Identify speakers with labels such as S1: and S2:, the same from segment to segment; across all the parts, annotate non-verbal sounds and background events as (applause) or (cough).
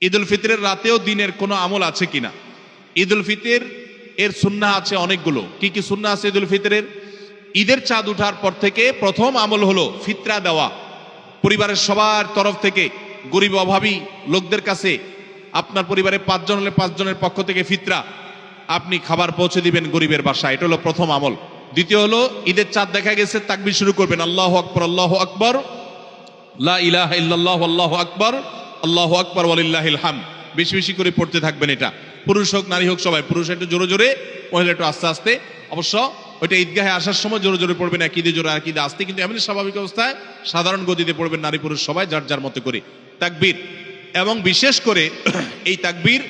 S1: ঈদ উল ফিতরের রাতেও দিনের কোনো আমল আছে কিনা? ঈদ উল ফিতর, এর সুন্না আছে অনেকগুলো। কি কি সুন্না আছে ঈদ উল ফিতরের? ঈদের চাঁদ উঠার পর থেকে প্রথম আমল হলো ফিতরা দেওয়া। পরিবারের সবার তরফ থেকে গরিব অভাবী লোকদের কাছে আপনার পরিবারে পাঁচজন হলে পাঁচজনের পক্ষ থেকে ফিতরা। আপনি খাবার পৌঁছে দিবেন গরিবের বাসায়। এটা হলো প্রথম আমল। দ্বিতীয় হলো ঈদের চাঁদ দেখা গেছে, তাকবির শুরু করবেন, আল্লাহ আকবর আল্লাহ আকবর, লা ইলাহা ইল্লাল্লাহু, আল্লাহু আকবার। আল্লাহু আকবার ওয়ালিল্লাহিল হাম বেশি বেশি করে পড়তে থাকবেন এটা। পুরুষ হোক, নারী হোক, সবাই। পুরুষ একটু জোরে জোরে, মহিলা একটু আস্তে আস্তে। অবশ্য ওইটা ঈদগাহে আসার সময় জোরে জোরে পড়বেন, এক ঈদে জোরে এক ঈদে আসতে। কিন্তু এমনি স্বাভাবিক অবস্থায় সাধারণ গতিতে পড়বেন নারী পুরুষ সবাই, যার যার মতো করে। তাকবীর। এবং বিশেষ করে (clears throat) এই তাকবীর,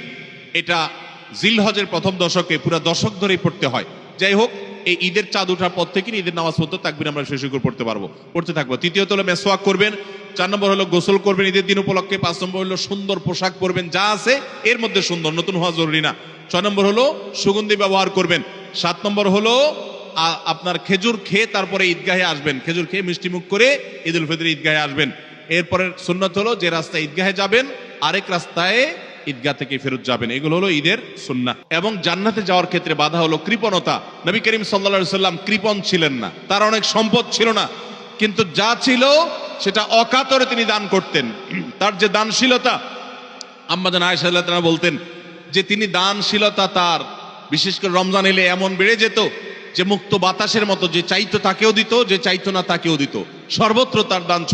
S1: এটা জিলহজের প্রথম দশকে পুরো দশক ধরেই পড়তে হয়। যাই হোক, এই ঈদের চাঁদ ওঠার পর থেকে ঈদের নামাজ পড়তে তাকবির আমরা শেষ করে পড়তে পারব, পড়তে থাকব। তৃতীয়ত হলো মেসোয়াক করবেন। চার নম্বর হলো গোসল করবেন, ঈদের দিন উপলক্ষে। পাঁচ নম্বর হলো সুন্দর পোশাক পরবেন, যা আছে এর মধ্যে সুন্দর, নতুন হওয়া জরুরি না। ছয় নম্বর হলো সুগন্ধি ব্যবহার করবেন। সাত নম্বর হলো আপনার খেজুর খেয়ে তারপরে ঈদগাহে আসবেন। খেজুর খেয়ে মিষ্টি মুখ করে ঈদ উল ফিতর ঈদগাহে আসবেন। এরপরের সুন্নত হলো যে রাস্তায় ঈদগাহে যাবেন, আরেক রাস্তায় ঈদগাহ থেকে ফেরত যাবেন। এগুলো হলো ঈদের সুন্না এবং জান্নাতে যাওয়ার ক্ষেত্রে বাধা হলো কৃপণতা। নবী করিম সাল্লা সাল্লাম কৃপণ ছিলেন না। তার অনেক সম্পদ ছিল না। কিন্তু যা ছিল সেটা অকাতরে তিনি দান করতেন। তার যে দানশীলতা, আম্মাজান আয়সাল্লাহ বলতেন, যে তিনি দানশীলতা তার, বিশেষ করে রমজান এলে এমন বেড়ে যেত, যে মুক্ত বাতাসের মতো যে চাইতো তাকেও দিত, যে চাইতো না তাকেও দিত। সর্বত্র তার দান